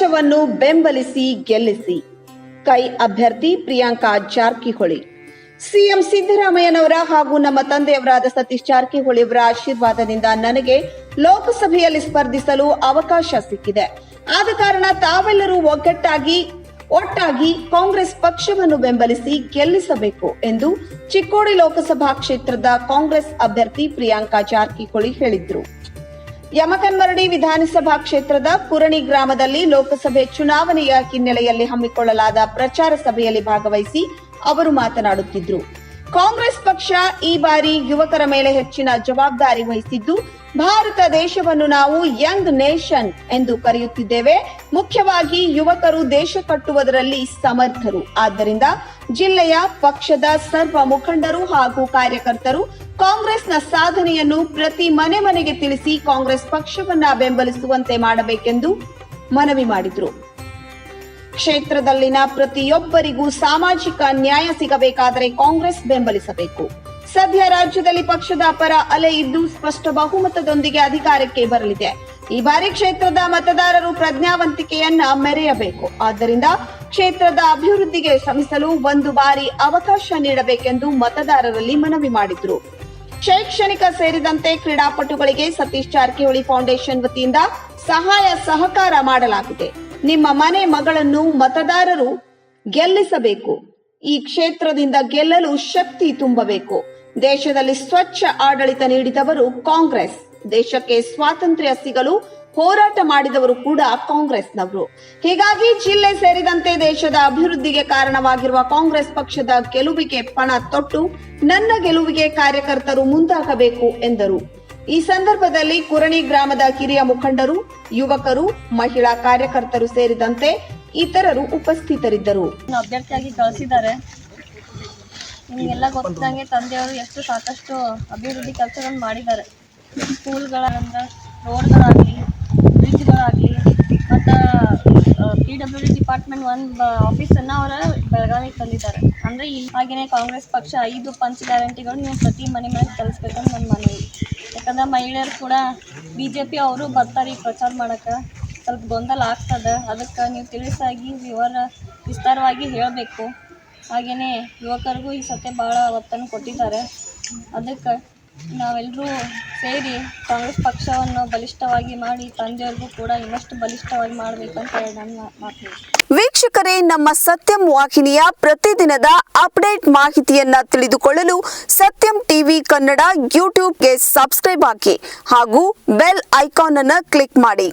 ಪಕ್ಷವನ್ನು ಬೆಂಬಲಿಸಿ, ಗೆಲ್ಲಿಸಿ. ಕೈ ಅಭ್ಯರ್ಥಿ ಪ್ರಿಯಾಂಕಾ ಜಾರಕಿಹೊಳಿ. ಸಿಎಂ ಸಿದ್ದರಾಮಯ್ಯನವರ ಹಾಗೂ ನಮ್ಮ ತಂದೆಯವರಾದ ಸತೀಶ್ ಜಾರಕಿಹೊಳಿ ಅವರ ಆಶೀರ್ವಾದದಿಂದ ನನಗೆ ಲೋಕಸಭೆಯಲ್ಲಿ ಸ್ಪರ್ಧಿಸಲು ಅವಕಾಶ ಸಿಕ್ಕಿದೆ. ಆದ ಕಾರಣ ತಾವೆಲ್ಲರೂ ಒಗ್ಗಟ್ಟಾಗಿ, ಒಟ್ಟಾಗಿ ಕಾಂಗ್ರೆಸ್ ಪಕ್ಷವನ್ನು ಬೆಂಬಲಿಸಿ ಗೆಲ್ಲಿಸಬೇಕು ಎಂದು ಚಿಕ್ಕೋಡಿ ಲೋಕಸಭಾ ಕ್ಷೇತ್ರದ ಕಾಂಗ್ರೆಸ್ ಅಭ್ಯರ್ಥಿ ಪ್ರಿಯಾಂಕಾ ಜಾರಕಿಹೊಳಿ ಹೇಳಿದ್ರು. ಯಮಕನ್ಮರಡಿ ವಿಧಾನಸಭಾ ಕ್ಷೇತ್ರದ ಕುರಣಿ ಗ್ರಾಮದಲ್ಲಿ ಲೋಕಸಭೆ ಚುನಾವಣೆಯ ಹಿನ್ನೆಲೆಯಲ್ಲಿ ಹಮ್ಮಿಕೊಳ್ಳಲಾದ ಪ್ರಚಾರ ಸಭೆಯಲ್ಲಿ ಭಾಗವಹಿಸಿ ಅವರು ಮಾತನಾಡುತ್ತಿದ್ರು. ಕಾಂಗ್ರೆಸ್ ಪಕ್ಷ ಈ ಬಾರಿ ಯುವಕರ ಮೇಲೆ ಹೆಚ್ಚಿನ ಜವಾಬ್ದಾರಿ ವಹಿಸಿದ್ದು, ಭಾರತ ದೇಶವನ್ನು ನಾವು ಯಂಗ್ ನೇಷನ್ ಎಂದು ಕರೆಯುತ್ತಿದ್ದೇವೆ. ಮುಖ್ಯವಾಗಿ ಯುವಕರು ದೇಶ ಕಟ್ಟುವುದರಲ್ಲಿ ಸಮರ್ಥರು. ಆದ್ದರಿಂದ ಜಿಲ್ಲೆಯ ಪಕ್ಷದ ಸರ್ವ ಮುಖಂಡರು ಹಾಗೂ ಕಾರ್ಯಕರ್ತರು ಕಾಂಗ್ರೆಸ್ನ ಸಾಧನೆಯನ್ನು ಪ್ರತಿ ಮನೆ ಮನೆಗೆ ತಿಳಿಸಿ ಕಾಂಗ್ರೆಸ್ ಪಕ್ಷವನ್ನ ಬೆಂಬಲಿಸುವಂತೆ ಮಾಡಬೇಕೆಂದು ಮನವಿ ಮಾಡಿದರು. ಕ್ಷೇತ್ರದಲ್ಲಿನ ಪ್ರತಿಯೊಬ್ಬರಿಗೂ ಸಾಮಾಜಿಕ ನ್ಯಾಯ ಸಿಗಬೇಕಾದರೆ ಕಾಂಗ್ರೆಸ್ ಬೆಂಬಲಿಸಬೇಕು. ಸದ್ಯ ರಾಜ್ಯದಲ್ಲಿ ಪಕ್ಷದ ಪರ ಅಲೆ ಇದ್ದು ಸ್ಪಷ್ಟ ಬಹುಮತದೊಂದಿಗೆ ಅಧಿಕಾರಕ್ಕೆ ಬರಲಿದೆ. ಈ ಬಾರಿ ಕ್ಷೇತ್ರದ ಮತದಾರರು ಪ್ರಜ್ಞಾವಂತಿಕೆಯನ್ನ ಮೆರೆಯಬೇಕು. ಆದ್ದರಿಂದ ಕ್ಷೇತ್ರದ ಅಭಿವೃದ್ಧಿಗೆ ಶ್ರಮಿಸಲು ಒಂದು ಬಾರಿ ಅವಕಾಶ ನೀಡಬೇಕೆಂದು ಮತದಾರರಲ್ಲಿ ಮನವಿ ಮಾಡಿದ್ರು. ಶೈಕ್ಷಣಿಕ ಸೇರಿದಂತೆ ಕ್ರೀಡಾಪಟುಗಳಿಗೆ ಸತೀಶ್ ಜಾರಕಿಹೊಳಿ ಫೌಂಡೇಶನ್ ವತಿಯಿಂದ ಸಹಾಯ ಸಹಕಾರ ಮಾಡಲಾಗಿದೆ. ನಿಮ್ಮ ಮನೆ ಮಗಳನ್ನು ಮತದಾರರು ಗೆಲ್ಲಿಸಬೇಕು. ಈ ಕ್ಷೇತ್ರದಿಂದ ಗೆಲ್ಲಲು ಶಕ್ತಿ ತುಂಬಬೇಕು. ದೇಶದಲ್ಲಿ ಸ್ವಚ್ಛ ಆಡಳಿತ ನೀಡಿದವರು ಕಾಂಗ್ರೆಸ್. ದೇಶಕ್ಕೆ ಸ್ವಾತಂತ್ರ್ಯ ಸಿಗಲು ಹೋರಾಟ ಮಾಡಿದವರು ಕೂಡ ಕಾಂಗ್ರೆಸ್ನವರು. ಹೀಗಾಗಿ ಜಿಲ್ಲೆ ಸೇರಿದಂತೆ ದೇಶದ ಅಭಿವೃದ್ಧಿಗೆ ಕಾರಣವಾಗಿರುವ ಕಾಂಗ್ರೆಸ್ ಪಕ್ಷದ ಗೆಲುವಿಗೆ ಪಣ ತೊಟ್ಟು, ನನ್ನ ಗೆಲುವಿಗೆ ಕಾರ್ಯಕರ್ತರು ಮುಂದಾಗಬೇಕು ಎಂದರು. ಈ ಸಂದರ್ಭದಲ್ಲಿ ಕುರಣಿ ಗ್ರಾಮದ ಕಿರಿಯ ಮುಖಂಡರು, ಯುವಕರು, ಮಹಿಳಾ ಕಾರ್ಯಕರ್ತರು ಸೇರಿದಂತೆ ಇತರರು ಉಪಸ್ಥಿತರಿದ್ದರು. ಅಭ್ಯರ್ಥಿಯಾಗಿ ಕಳಿಸಿದ್ದಾರೆ. ನಿಮಗೆಲ್ಲ ಗೊತ್ತಿದ್ದಂಗೆ ತಂದೆಯವರು ಎಷ್ಟು ಸಾಕಷ್ಟು ಅಭಿವೃದ್ಧಿ ಕೆಲಸಗಳನ್ನು ಮಾಡಿದ್ದಾರೆ. ಸ್ಕೂಲ್ಗಳಂದ್ರೆ ರೋಡ್ಗಳಾಗಲಿ, ಬ್ರಿಡ್ಜ್ಗಳಾಗಲಿ, ಮತ್ತು ಪಿ ಡಬ್ಲ್ಯೂ ಡಿ ಡಿಪಾರ್ಟ್ಮೆಂಟ್ ಒಂದು ಆಫೀಸನ್ನು ಅವರ ಬೆಳಗಾವಿಗೆ ತಂದಿದ್ದಾರೆ. ಅಂದರೆ ಈ ಹಾಗೆಯೇ ಕಾಂಗ್ರೆಸ್ ಪಕ್ಷ ಐದು ಪಂಚ ಗ್ಯಾರಂಟಿಗಳು ನೀವು ಪ್ರತಿ ಮನೆ ಮನೆಗೆ ಕಲಿಸ್ಬೇಕಂತ ನನ್ನ ಮನವಿ. ಯಾಕಂದ್ರೆ ಮಹಿಳೆಯರು ಕೂಡ ಬಿ ಜೆ ಪಿ ಅವರು ಬರ್ತಾರೆ ಈ ಪ್ರಚಾರ ಮಾಡಕ್ಕೆ. ಸ್ವಲ್ಪ ಗೊಂದಲ ಆಗ್ತದೆ. ಅದಕ್ಕೆ ನೀವು ತಿಳಿಸಾಗಿ ವಿವರ ವಿಸ್ತಾರವಾಗಿ ಹೇಳಬೇಕು. ಹಾಗೆಯೇ ಯುವಕರಿಗೂ ಈ ಸತೆ ಭಾಳ ಒತ್ತನ್ನು ಕೊಟ್ಟಿದ್ದಾರೆ. ಅದಕ್ಕೆ ನಾವೆಲ್ಲರೂ ಸೇರಿ ಕಾಂಗ್ರೆಸ್ ಪಕ್ಷವನ್ನು ಬಲಿಷ್ಠವಾಗಿ ಮಾಡಿ ತಂದೆಯವ್ರಿಗೂ ಕೂಡ ಇನ್ನಷ್ಟು ಬಲಿಷ್ಠವಾಗಿ ಮಾಡಬೇಕಂತ ಹೇಳಿ ನನ್ನ ಮಾತು. ವೀಕ್ಷಕರೇ, ನಮ್ಮ ಸತ್ಯಂ ವಾಹಿನಿಯ ಪ್ರತಿದಿನದ ಅಪ್ಡೇಟ್ ಮಾಹಿತಿಯನ್ನ ತಿಳಿದುಕೊಳ್ಳಲು ಸತ್ಯಂ ಟಿವಿ ಕನ್ನಡ ಯೂಟ್ಯೂಬ್ಗೆ ಸಬ್ಸ್ಕ್ರೈಬ್ ಹಾಕಿ ಹಾಗೂ ಬೆಲ್ ಐಕಾನ್ ಅನ್ನು ಕ್ಲಿಕ್ ಮಾಡಿ.